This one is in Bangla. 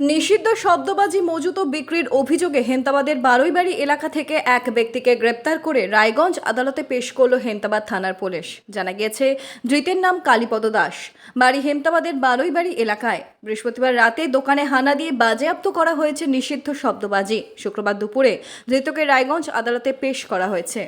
নিষিদ্ধ শব্দবাজি মজুত বিক্রির অভিযোগে হেন্তাবাদের বারুইবাড়ি এলাকা থেকে এক ব্যক্তিকে গ্রেপ্তার করে রায়গঞ্জ আদালতে পেশ করল হেন্তাবাদ থানার পুলিশ। জানা গিয়েছে, ধৃতের নাম কালীপদ দাস। বাড়ি হেমতাবাদের বারুইবাড়ি এলাকায়। বৃহস্পতিবার রাতে দোকানে হানা দিয়ে বাজেয়াপ্ত করা হয়েছে নিষিদ্ধ শব্দবাজি। শুক্রবার দুপুরে ধৃতকে রায়গঞ্জ আদালতে পেশ করা হয়েছে।